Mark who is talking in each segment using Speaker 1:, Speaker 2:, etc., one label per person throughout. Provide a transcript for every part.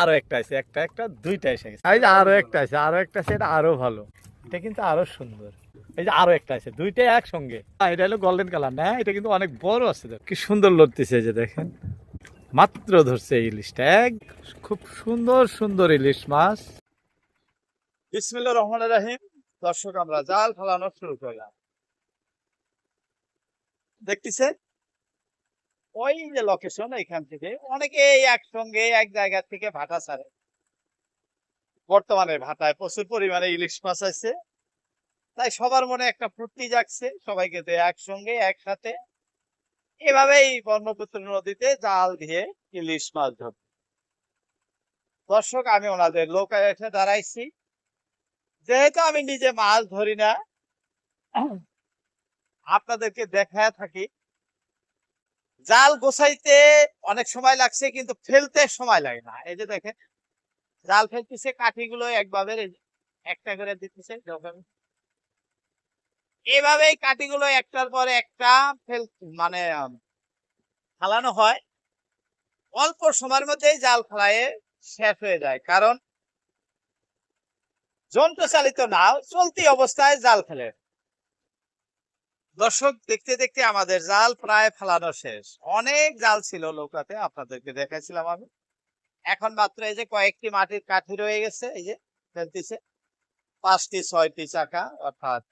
Speaker 1: আরও একটা আছে একটা একটা দুইটা এসে গেছে। এই যে আরও একটা আছে আরও একটা আছে এটা আরও ভালো। এটা কিন্তু আরও সুন্দর। এই যে আরও একটা আছে দুইটাই একসঙ্গে। এটা হলো গোল্ডেন কালার না এটা কিন্তু অনেক বড় আছে কি সুন্দর লড়তেছে এই যে দেখেন। মাত্র ধরছে এই ইলিশটা এক খুব সুন্দর সুন্দর ইলিশ মাছ। বিসমিল্লাহ রহমান রাহিম। দর্শক আমরা জাল ফেলানো শুরু করলাম। দেখতেছেন? ওই যে লোকেশন এখান থেকে অনেকেই একসঙ্গে এক জায়গা থেকে ভাটা ছাড়ে। বর্তমানে ভাটায় প্রচুর পরিমাণে ইলিশ মাছ আছে। তাই সবার মনে একটা ফুর্তি জাগছে, সবাইকে তো একসঙ্গে, একসাথে। এভাবেই ব্রহ্মপুত্র নদীতে জাল দিয়ে ইলিশ মাছ ধরবে দর্শক, আমি ওনাদের লোকায় এসে দাঁড়াইছি। যেহেতু আমি নিজে মাছ ধরি না, আপনাদেরকে দেখায় থাকি জাল গোছাইতে অনেক সময় লাগছে, কিন্তু ফেলতে সময় লাগে না। এই যে দেখেন, জাল ফেলতেছে, কাঠিগুলো একভাবে একটা করে দিতেছে, যখন এভাবেই কাঠিগুলো একটার পরে একটা ফেল মানে ফালানো হয়। অল্প সময়ের মধ্যেই জাল ফেলায় শেষ হয়ে যায়, কারণ যন্ত্র চালিত নাও, চলতি অবস্থায় জাল ফেলে। দর্শক, দেখতে দেখতে আমাদের জাল প্রায় ফেলানো শেষ। অনেক জাল ছিল নৌকাতে আপনাদেরকে দেখাইছিলাম আমি। এখন মাত্র এই যে কয়েকটি মাটির কাঠি রয়ে গেছে, এই যে ফেলতেছে। পাঁচটি, ছয়টি চাকা, অর্থাৎ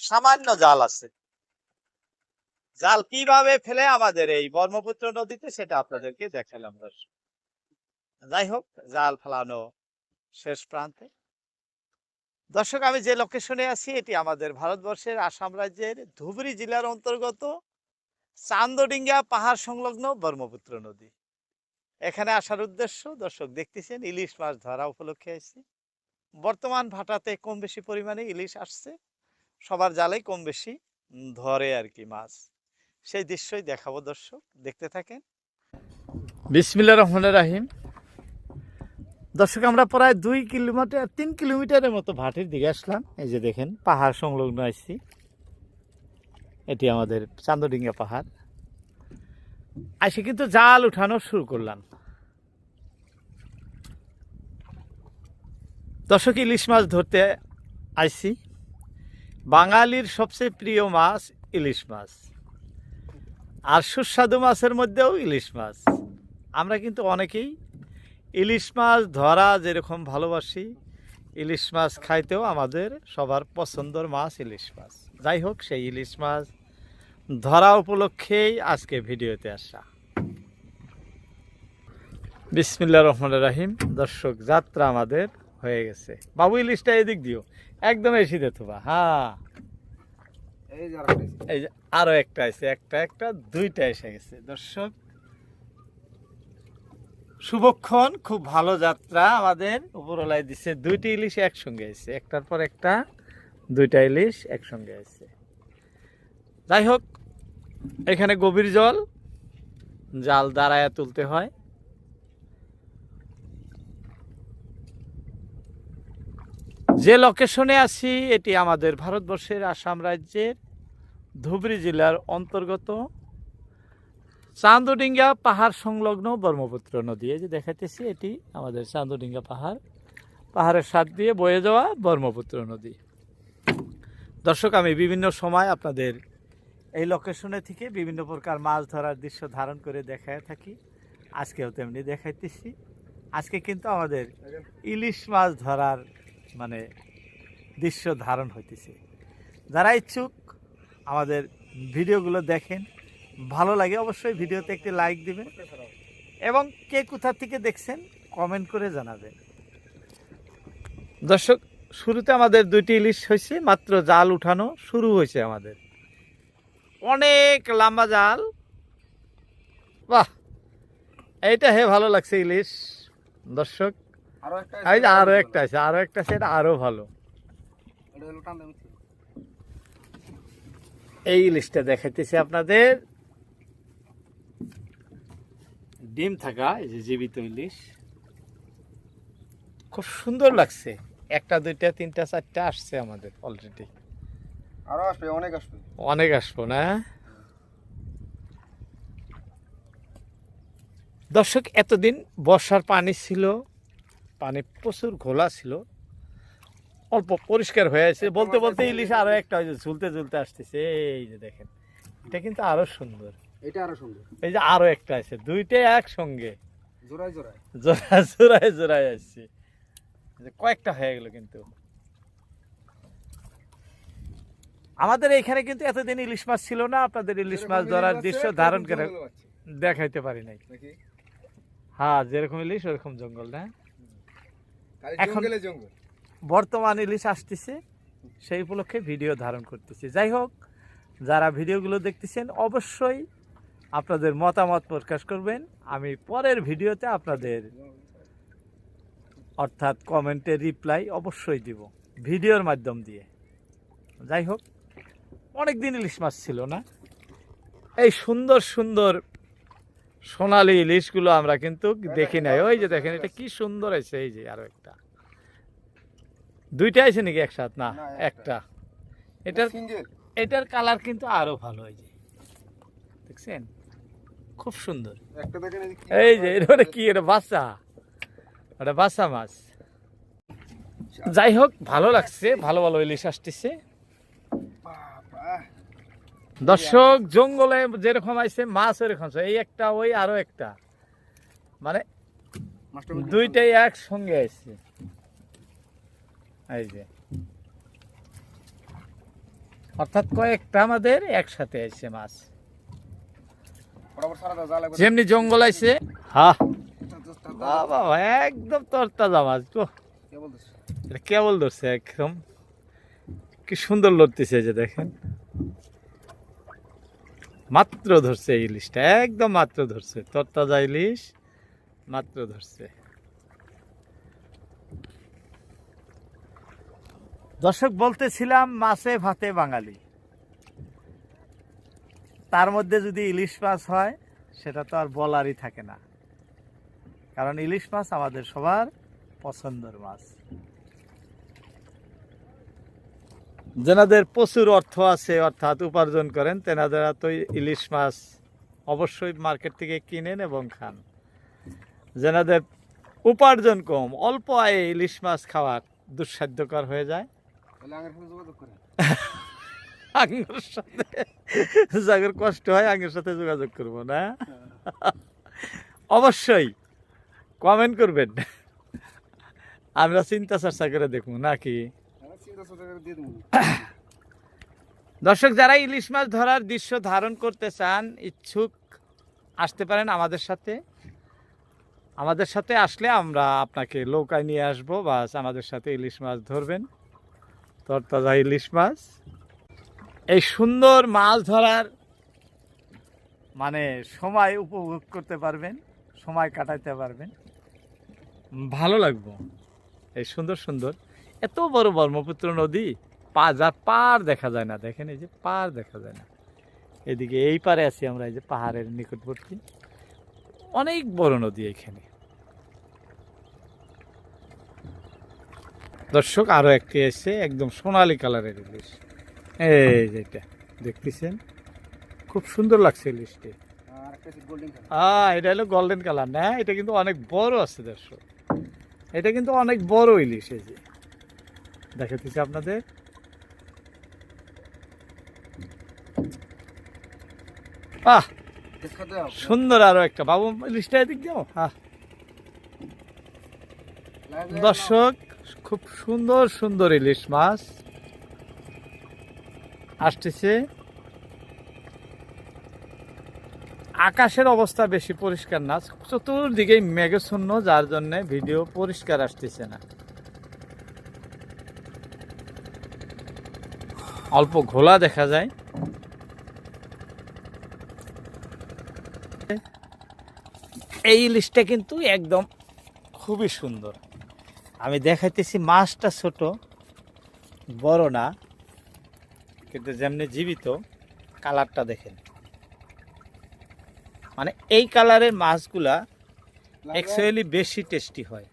Speaker 1: সামান্য জাল আছে। জাল কীভাবে ফেলে আমাদের এই ব্রহ্মপুত্র নদীতে, সেটা আপনাদেরকে দেখালাম দর্শক। যাই হোক, জাল ফেলানো শেষ প্রান্তে। দর্শক, আমি যে লোকেশনে আছি, এটি আমাদের ভারতবর্ষের আসাম রাজ্যের ধুবড়ী জেলার অন্তর্গত চান্দডিঙ্গা পাহাড় সংলগ্ন ব্রহ্মপুত্র নদী। এখানে আসার উদ্দেশ্য, দর্শক দেখতেছেন, ইলিশ মাছ ধরা উপলক্ষে আসছি বর্তমান ভাটাতে কম বেশি পরিমাণে ইলিশ আসছে। সবার জালেই কম বেশি ধরে আর কি মাছ। সেই দৃশ্যই দেখাবো দর্শক, দেখতে থাকেন। বিসমিল্লা রহমান রাহিম। দর্শক, আমরা প্রায় দুই কিলোমিটার, তিন কিলোমিটারের মতো ভাটির দিকে আসলাম। এই যে দেখেন, পাহাড় সংলগ্ন আসছি এটি আমাদের চান্দডিঙ্গা পাহাড়। আসে কিন্তু জাল উঠানো শুরু করলাম। দর্শক, ইলিশ মাছ ধরতে আইছি বাঙালির সবচেয়ে প্রিয় মাছ ইলিশ মাছ। আর সুস্বাদু মাছের মধ্যেও ইলিশ মাছ। আমরা কিন্তু অনেকেই ইলিশ মাছ ধরা যেরকম ভালোবাসি ইলিশ মাছ খাইতেও আমাদের সবার পছন্দর মাছ ইলিশ মাছ। যাই হোক সেই ইলিশ মাছ ধরা উপলক্ষেই আজকে ভিডিওতে আসা। বিসমিল্লা রহমান রাহিম। দর্শক যাত্রা আমাদের হয়ে গেছে। বাবু ইলিশটা এদিক দিও। একদম এসে দে বা হ্যাঁ।
Speaker 2: এই যে আরেকটা আছে।
Speaker 1: এই যে আরও একটা আছে একটা একটা দুইটা এসে গেছে। দর্শক শুভক্ষণ, খুব ভালো যাত্রা আমাদের। উপরওয়ালায় দিচ্ছে দুইটি ইলিশ, একসঙ্গে এসেছে একটার পর একটা, দুইটা ইলিশ, একসঙ্গে এসেছে যাই হোক, এখানে গভীর জল, জাল দাঁড়ায় তুলতে হয়। যে লোকেশনে আছি, এটি আমাদের ভারতবর্ষের আসাম রাজ্যের ধুবড়ী জেলার অন্তর্গত। চান্দডিঙ্গা পাহাড় সংলগ্ন ব্রহ্মপুত্র নদী। এই যে দেখাইতেছি, এটি আমাদের চান্দডিঙ্গা পাহাড়। পাহাড়ের সাথ দিয়ে বয়ে যাওয়া ব্রহ্মপুত্র নদী। দর্শক, আমি বিভিন্ন সময় আপনাদের এই লোকেশনে থেকে বিভিন্ন প্রকার মাছ ধরার দৃশ্য ধারণ করে দেখায় থাকি। আজকেও তেমনি দেখাইতেছি। আজকে কিন্তু আমাদের ইলিশ মাছ ধরার মানে দৃশ্য ধারণ হইতেছে। যারা ইচ্ছুক আমাদের ভিডিওগুলো দেখেন ভালো লাগে অবশ্যই ভিডিওতে একটি লাইক দিবেন। এবং কে কোথা থেকে দেখছেন কমেন্ট করে জানাবেন। দর্শক শুরুতে আমাদের দুইটি ইলিশ হয়েছে মাত্র জাল উঠানো শুরু হয়েছে আমাদের। অনেক লম্বা জাল। বাহ! এইটা হে ভালো লাগছে ইলিশ। দর্শক
Speaker 2: আরও একটা আছে।
Speaker 1: এই আরও একটা আছে এটা আরও ভালো। এই ইলিশটা দেখাইতেছি আপনাদের। ডিম থাকা এই যে জীবিত ইলিশ। খুব সুন্দর লাগছে। একটা দুইটা তিনটা চারটা আসছে আমাদের অলরেডি
Speaker 2: আরও আসবে অনেক আসবে।
Speaker 1: অনেক আসব না? দর্শক এতদিন বর্ষার পানি ছিল পানি প্রচুর ঘোলা ছিল। অল্প পরিষ্কার হয়ে আছে। বলতে বলতে ইলিশ আরও একটা ঝুলতে ঝুলতে আসতেছে। এই যে দেখেন এটা কিন্তু আরও সুন্দর।
Speaker 2: এটা আরও সুন্দর
Speaker 1: এই যে আরও একটা আছে দুইটাই একসঙ্গে।
Speaker 2: জোড়ায় জোড়ায়।
Speaker 1: জোড়া জোড়ায় জোড়ায় আসছে। কয়েকটা হয়ে গেল কিন্তু। আমাদের এখানে কিন্তু এতদিন ইলিশ মাছ ছিল না আপনাদের ইলিশ মাছ ধরার দৃশ্য ধারণ করে দেখাইতে পারি নাই। হ্যাঁ যেরকম ইলিশ ওরকম জঙ্গল না? এখন- বর্তমান ইলিশ আসতেছে সেই উপলক্ষে ভিডিও ধারণ করতেছি। যাই হোক যারা ভিডিওগুলো দেখতেছেন অবশ্যই আপনাদের মতামত প্রকাশ করবেন। আমি পরের ভিডিওতে আপনাদের অর্থাৎ কমেন্টে রিপ্লাই অবশ্যই দিব ভিডিওর মাধ্যম দিয়ে। যাই হোক অনেক দিন ইলিশ মাছ ছিল না। এই সুন্দর সুন্দর সোনালি ইলিশগুলো আমরা কিন্তু দেখি নাই। ওই যে দেখেন এটা কি সুন্দর আছে এই যে আরও একটা। দুইটা আছে নাকি একসাথে? না একটা। এটার এটার কালার কিন্তু আরও ভালো এই যে। দেখছেন? খুব সুন্দর।
Speaker 2: এই যে
Speaker 1: এটা কি এটা বাচ্চা এটা বাচ্চা মাছ। যাই হোক ভালো লাগছে ভালো ভালো ইলিশ আসতেছে। দর্শক জঙ্গলে যেরকম আছে মাছ ওরকম আছে। এই একটা ওই আরও একটা। মানে? দুইটাই একসঙ্গে আছে এই যে। অর্থাৎ কয়েকটা আমাদের একসাথে আছে মাছ
Speaker 2: বরাবর সারা দাও, জাল একবার-
Speaker 1: যেমনি জঙ্গল আছে হ্যাঁ বাবা একদম তরতাজা মাছ গো এটা কেবল ধরছে একদম। কি সুন্দর লড়তেছে যে দেখেন। মাত্র ধরছে এই ইলিশটা একদম মাত্র ধরছে। তরতাজা ইলিশ মাত্র ধরছে। দর্শক বলতেছিলাম মাছে ভাতে বাঙালি। তার মধ্যে যদি ইলিশ মাছ হয় সেটা তো আর বলারই থাকে না। কারণ ইলিশ মাছ আমাদের সবার পছন্দের মাছ। যেনাদের প্রচুর অর্থ আছে অর্থাৎ উপার্জন করেন তেনাদেরা তো ইলিশ মাছ অবশ্যই মার্কেট থেকে কিনেন এবং খান। যেনাদের উপার্জন কম অল্প আয়ে ইলিশ মাছ খাওয়া দুঃসাধ্যকর হয়ে যায়। আঙ্গুর সাথে। যাদের কষ্ট হয় আঙ্গুর সাথে যোগাযোগ করব, না? অবশ্যই কমেন্ট করবেন। আমরা চিন্তা চর্চা করে দেখব, নাকি। দর্শক, যারা ইলিশ মাছ ধরার দৃশ্য ধারণ করতে চান, ইচ্ছুক আসতে পারেন আমাদের সাথে। আমাদের সাথে আসলে আমরা আপনাকে নৌকায় নিয়ে আসব, বাস আমাদের সাথে ইলিশ মাছ ধরবেন। তরতাজা ইলিশ মাছ। এই সুন্দর মাছ ধরার মানে সময় উপভোগ করতে পারবেন, সময় কাটাইতে পারবেন। ভালো লাগবো। এই সুন্দর সুন্দর। এত বড় ব্রহ্মপুত্র নদী পা যার পার দেখা যায় না। দেখেন এই যে পার দেখা যায় না। এদিকে এই পারে আছি আমরা, এই যে পাহাড়ের নিকটবর্তী। অনেক বড় নদী এখানে। দর্শক, আরও একটি এসে একদম সোনালী কালারের ইলিশ। এই যেটা দেখতেছেন? খুব সুন্দর লাগছে ইলিশটি। আহ, এটা হলো গোল্ডেন কালার না? এটা কিন্তু অনেক বড় আছে, দর্শক। এটা কিন্তু অনেক বড় ইলিশ এই যে। দেখাতেছি আপনাদের। আহ, সুন্দর আরও একটা। বাবু ইলিশটা এদিক যাও। হ্যাঁ দর্শক, খুব সুন্দর সুন্দর ইলিশ মাছ। আসতেছে। আকাশের অবস্থা বেশি পরিষ্কার না, চতুর্দিকে মেঘশূন্য যার জন্য ভিডিও পরিষ্কার আসতেছে না। অল্প ঘোলা দেখা যায়। এই ইলিশটা কিন্তু একদম খুবই সুন্দর। আমি দেখাইতেছি মাছটা ছোট, বড় না। কিন্তু যেমনি জীবিত কালারটা দেখেন। মানে এই কালারের মাছগুলা। অ্যাকচুয়ালি বেশি টেস্টি হয়।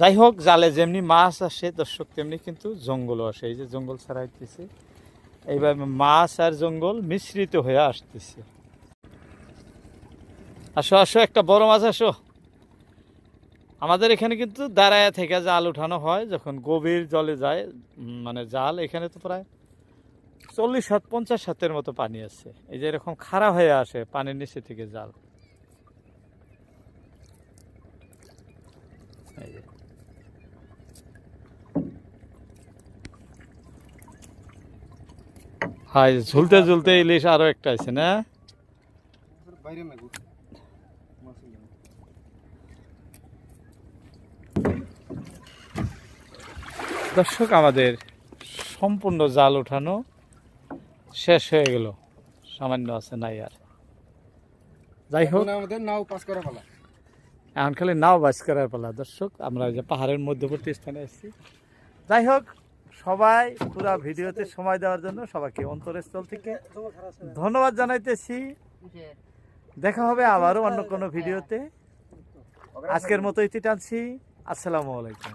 Speaker 1: যাই হোক জালে যেমনি মাছ আসে দর্শক তেমনি কিন্তু জঙ্গলও আসে। এই যে জঙ্গল ছাড়া হইতেছে এইভাবে মাছ আর জঙ্গল মিশ্রিত হয়ে আসতেছে। আসো আসো একটা বড় মাছ আসো। আমাদের এখানে কিন্তু দাঁড়ায় থেকে জাল উঠানো হয়, যখন গভীর জলে যায় মানে জাল, এখানে তো প্রায় চল্লিশ হাত, পঞ্চাশ হাতের মতো পানি আছে। এই যে এরকম খাড়া হয়ে আসে পানির নিচে থেকে জাল। হাই ঝুলতে ঝুলতে ইলিশ আরও একটা আছে, না
Speaker 2: মাছ নেই।
Speaker 1: দর্শক আমাদের সম্পূর্ণ জাল উঠানো শেষ হয়ে গেল। সামান্য আছে নাই আর। যাই হোক
Speaker 2: আমাদের নাও পাস করা ফেলা
Speaker 1: এখন খালি নাও বাস করার পালা। দর্শক আমরা যে পাহাড়ের মধ্যবর্তী স্থানে এসেছি। যাই হোক সবাই পুরা ভিডিওতে সময় দেওয়ার জন্য সবাইকে অন্তরস্থল থেকে ধন্যবাদ জানাইতেছি। দেখা হবে আবারও অন্য কোনো ভিডিওতে। আজকের মতো ইতি টানছি। আসসালামু আলাইকুম।